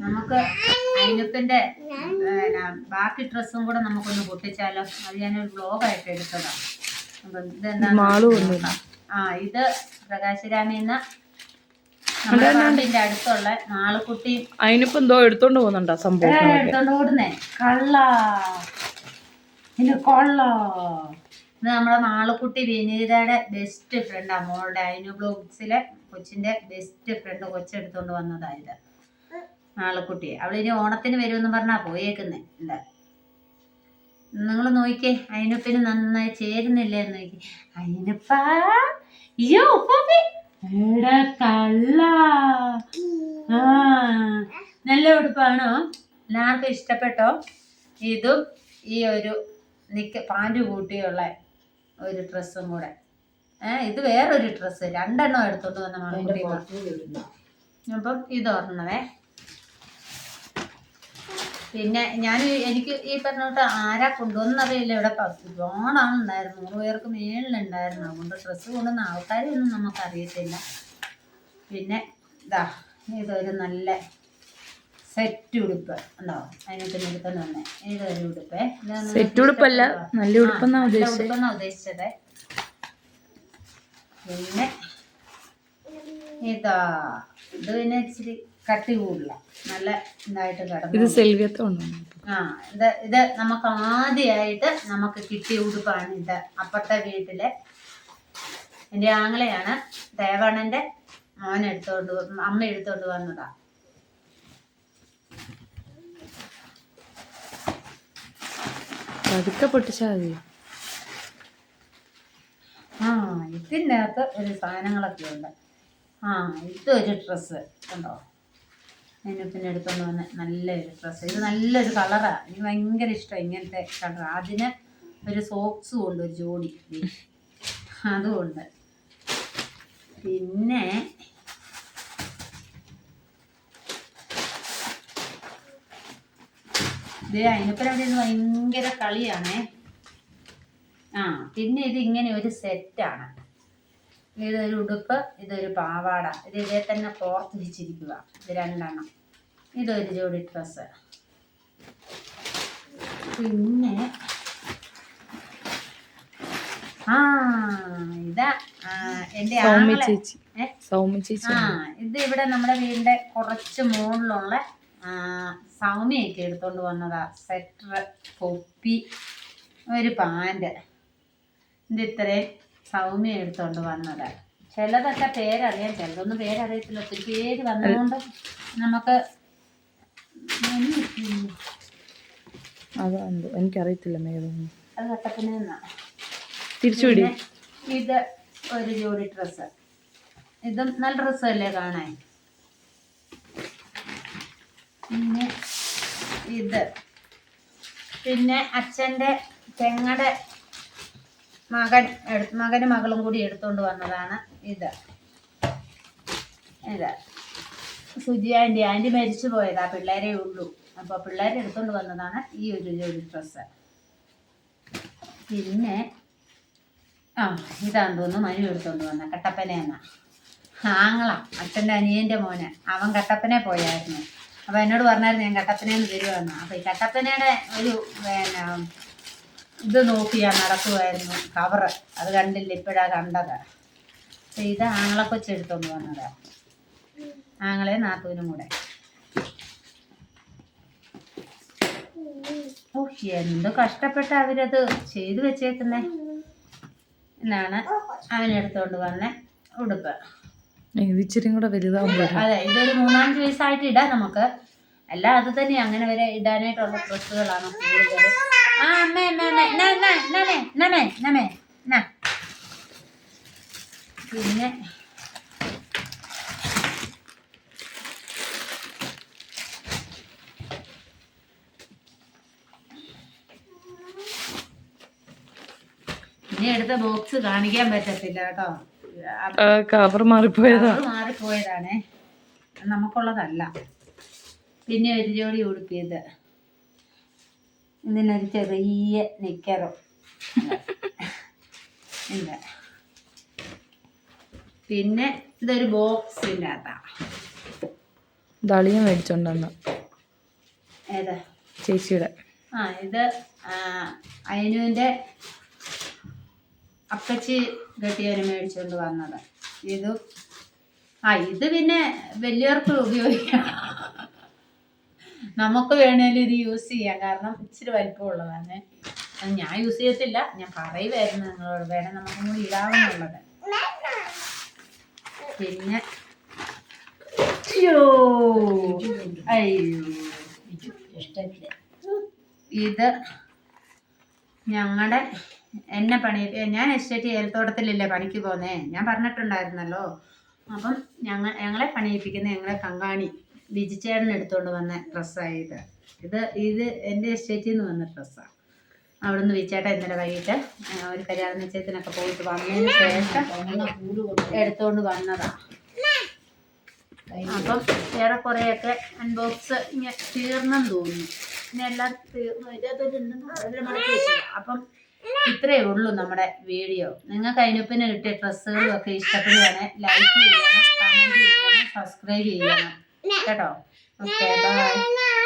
നമുക്ക് അയിനപ്പിന്റെ ബാക്കി ഡ്രസ്സും കൂടെ നമുക്കൊന്ന് പൊട്ടിച്ചാലോ? അത് ഞാനൊരു ബ്ലോഗായിട്ട് എടുത്തതാണ്. അപ്പം മാളു ആ ഇത് പ്രകാശരാമിന്ന് നമ്മുടെ പറമ്പിന്റെ അടുത്തുള്ള നാളുകുട്ടി അതിനിപ്പോ എന്തോ എടുത്തോണ്ട് പോകുന്നുണ്ടോ സംഭവം എടുത്തോണ്ട് ഓടുന്നേ. കള്ള. കൊള്ള. ഇത് നമ്മുടെ കുട്ടി വിനീതയുടെ ബെസ്റ്റ് ഫ്രണ്ടാ മോളുടെ. അയിനു ബ്ലോഗ്സിലെ കൊച്ചിന്റെ ബെസ്റ്റ് ഫ്രണ്ട് കൊച്ചെടുത്തോണ്ട് വന്നതാ ഇത് മാളുക്കുട്ടി ഇനി ഓണത്തിന് വരുമെന്ന് പറഞ്ഞാ പോയേക്കുന്നേ. എന്താ? നിങ്ങൾ നോക്കിയേ അയിനപ്പിന് നന്നായി ചേരുന്നില്ലേ എന്ന് നോക്കി. അയിനപ്പാ അയ്യോ ഉപ്പാപ്പി. എടാ കള്ള. ആ നല്ല ഉടുപ്പാണോ? എല്ലാവർക്കും ഇഷ്ടപ്പെട്ടോ? ഇതും ഈ ഒരു നിക്ക പാന്റ് കൂട്ടിയുള്ള ഒരു ഡ്രസ്സും കൂടെ. ഏ ഇത് വേറൊരു ഡ്രസ്സ്. രണ്ടെണ്ണം എടുത്തോണ്ട് വന്ന മാളക്കുട്ടി അപ്പം ഇത് ഓർണമേ പിന്നെ ഞാൻ എനിക്ക് ഈ പറഞ്ഞോട്ട് ആരാ കൊണ്ടുവന്നറിയില്ല ഇവിടെ പത്ത് ഉണ്ടായിരുന്നു നൂറ് പേർക്ക് മേളിലുണ്ടായിരുന്നു. അതുകൊണ്ട് ഡ്രസ്സ് കൊണ്ടുവന്ന ആൾക്കാരെയൊന്നും നമുക്കറിയത്തില്ല. പിന്നെ ഇതാ ഇതൊരു നല്ല സെറ്റ് ഉടുപ്പ്. ഉണ്ടോ? അതിനൊക്കെ എടുക്കുന്ന തന്നെ ഇതൊരു ഉടുപ്പ്. സെറ്റ് ഉടുപ്പല്ല നല്ല ഉടുപ്പെന്നാ ഉദ്ദേശിച്ചത്. ഉടുപ്പെന്നാ ഉദ്ദേശിച്ചത്. പിന്നെ ഇതാ ഇത് പിന്നെ ഇച്ചിരി കട്ടി കൂടില്ല നല്ല ഇതായിട്ട് ഇത് കിടന്നു ഇത് ഉണ്ടോ ആ ഇത് ഇത് നമുക്ക് ആദ്യമായിട്ട് നമുക്ക് കിട്ടിയ ഉടുപ്പാണ് ഇത്. അപ്പുറത്തെ വീട്ടിലെ എന്റെ ആങ്ങളെയാണ് ദേവണ്ണന്റെ മോൻ എടുത്തോണ്ട് അമ്മ എടുത്തോണ്ട് വന്നതാ. പതുക്കെ പൊട്ടിച്ചാൽ മതി. ആ ഇതിന്റെ അകത്ത് ഒരു സാധനങ്ങളൊക്കെ ഉണ്ട്. ആ ഇതൊരു ഡ്രസ്സ്. കണ്ടോ? അതിന് പിന്നെ എടുത്തോണ്ട് വന്ന നല്ലൊരു ഡ്രസ്സ് ഇത് നല്ലൊരു കളറാണ് എനിക്ക് ഭയങ്കര ഇഷ്ടമാണ് ഇങ്ങനത്തെ കളർ അതിന് ഒരു സോക്സും ഉണ്ട് ഒരു ജോഡി. അതുകൊണ്ട്. പിന്നെ ഇത് അതിനൊപ്പം അവിടെ ഭയങ്കര കളിയാണേ. ആ പിന്നെ ഇത് ഇങ്ങനെ ഒരു സെറ്റാണ് ഇതൊരു ഉടുപ്പ് ഇതൊരു പാവാട. ഇത് ഇതേ തന്നെ കോർത്ത് വെച്ചിരിക്കുക ഇത് രണ്ടെണ്ണം. ഇതൊരു ജോഡി ഡ്രസ്സ്. പിന്നെ ആ ഇതാ എന്റെ ആങ്ങളെ ചേച്ചി. ഏ? സൗമ്യ ചേച്ചി ആ ഇത് ഇവിടെ നമ്മുടെ വീടിന്റെ കുറച്ച് മുകളിലുള്ള സൗമ്യൊക്കെ എടുത്തോണ്ട് വന്നതാ. സെറ്റർ കൊപ്പി ഒരു പാന്റ് ഇത് ഇത്രയും. സൗമ്യ എടുത്തോണ്ട് വന്നത്. ചിലതൊക്കെ പേരറിയാം ചിലതൊന്നും പേരറിയത്തില്ല. ഒത്തിരി പേര് വന്നതുകൊണ്ട് നമുക്ക് എനിക്കറിയത്തില്ല മേതൊന്നും അത് കട്ടപ്പന തിരിച്ചുവിടി ഇത് ഒരു ജോഡി ഡ്രസ്സ്. ഇതും നല്ല ഡ്രസ്സല്ലേ കാണാൻ? പിന്നെ ഇത്. പിന്നെ അച്ഛന്റെ പെങ്ങടെ മകൻ എടു- മകനും മകളും കൂടി എടുത്തുകൊണ്ട് വന്നതാണ് ഇത്. ഇത്. സുജി ആന്റി ആന്റി മരിച്ചു പോയതാ പിള്ളേരെ ഉള്ളൂ. അപ്പോൾ പിള്ളേരെ എടുത്തുകൊണ്ട് വന്നതാണ് ഈ ഒരു ജോലി ഡ്രസ്സ്. പിന്നെ ആ ഇതാന്ന് തോന്നുന്നു മനു എടുത്തുകൊണ്ട് വന്ന കട്ടപ്പനയെന്ന ആങ്ങള അച്ഛന്റെ അനിയന്റെ മോന്. അവൻ കട്ടപ്പനെ പോയായിരുന്നു. അപ്പോൾ എന്നോട് പറഞ്ഞായിരുന്നു ഞാൻ കട്ടപ്പനയിൽ വരുമെന്ന് അപ്പോൾ ഈ കട്ടപ്പനയുടെ ഒരു പിന്നെ ഇത് നോക്കി ഞാൻ നടക്കുമായിരുന്നു കവറ് അത് കണ്ടില്ല ഇപ്പോഴാ കണ്ടത്. അപ്പോൾ ഇത് ആങ്ങളെ കൊച്ചെടുത്തോണ്ട് വന്നത്. ആങ്ങളെ നാത്തൂനും കൂടെ. ഓ എന്ത് കഷ്ടപ്പെട്ട അവരത് ചെയ്തു വെച്ചേക്കുന്നേ. എന്നാണ് അവനെടുത്തോണ്ട് വന്ന ഉടുപ്പ്. ഇതിച്ചിരി കൂടെ വലുതാവുമ്പോ അതെ ഇതൊരു മൂന്നാഞ്ച് വയസ്സായിട്ട് ഇടാം നമുക്ക്. അല്ല അത് തന്നെ അങ്ങനെ വരെ ഇടാനായിട്ടുള്ള ഡ്രസ്സുകളാണ് കൂടുതൽ ആ na na അമ്മേ നാ, നാ, na നമേ na നാ. പിന്നെ ഇനി എടുത്ത ബോക്സ് കാണിക്കാൻ പറ്റത്തില്ല കേട്ടോ. കവർ മാറിപ്പോയതാ. മാറിപ്പോയതാണേ. നമുക്കുള്ളതല്ല. പിന്നെ ഒരു ജോഡി ഉടുപ്പിയത്. ഇതിനൊരു ചെറിയ നിക്കറോ. ഇല്ല. പിന്നെ ഇതൊരു ബോക്സിന്റെ അതാളിയും ദളിയും മേടിച്ചോണ്ടെന്ന്. ഏതാ? ചേച്ചിയുടെ. ആ ഇത് അയനുവിന്റെ അപ്പച്ചി കെട്ടിയവന് മേടിച്ചുകൊണ്ട് വന്നത്. ഇതും ആ ഇത് പിന്നെ വലിയവർക്ക് ഉപയോഗിക്കാം. നമുക്ക് വേണേലും ഇത് യൂസ് ചെയ്യാം. കാരണം ഇച്ചിരി വലിപ്പമുള്ളതാണ്. അത് ഞാൻ യൂസ് ചെയ്യത്തില്ല. ഞാൻ പറയുമായിരുന്നു നിങ്ങളോട്. വേണം നമുക്കും കൂടി ഇടാവുന്നുള്ളത് പിന്നെ അയ്യോ. അയ്യോ. ഇത് ഞങ്ങളുടെ എന്നെ പണി ഞാൻ എസ്റ്റേറ്റ് ഏലത്തോട്ടത്തിലല്ലേ പണിക്ക് പോന്നേ? ഞാൻ പറഞ്ഞിട്ടുണ്ടായിരുന്നല്ലോ. അപ്പം ഞങ്ങൾ ഞങ്ങളെ പണിയിപ്പിക്കുന്ന ഞങ്ങളെ കങ്കാണി. ബിജിച്ചേട്ടൻ എടുത്തുകൊണ്ട് വന്ന ഡ്രസ്സായ ഇത് ഇത് ഇത് എന്റെ എസ്റ്റേറ്റിൽ നിന്ന് വന്ന ഡ്രസ്സാണ് അവിടെ നിന്ന് വിച്ചേട്ടൻ ഇന്നലെ വൈകിട്ട് ഒരു കല്യാണ നിശ്ചയത്തിനൊക്കെ പോയിട്ട് വന്നതിന് ശേഷം എടുത്തുകൊണ്ട് വന്നതാണ് അപ്പം വേറെ കുറേയൊക്കെ അൺബോക്സ് ഇങ്ങനെ തീർന്നെന്ന് തോന്നുന്നു. പിന്നെ എല്ലാം. അപ്പം ഇത്രയേ ഉള്ളൂ നമ്മുടെ വീഡിയോ. നിങ്ങൾക്ക് അതിനൊപ്പിന് കിട്ടിയ ഡ്രസ്സുകളും ഒക്കെ ഇഷ്ടപ്പെടുകയാണെങ്കിൽ ലൈക്ക് ചെയ്യണം സബ്സ്ക്രൈബ് ചെയ്യണം. കേട്ടോ. Okay bye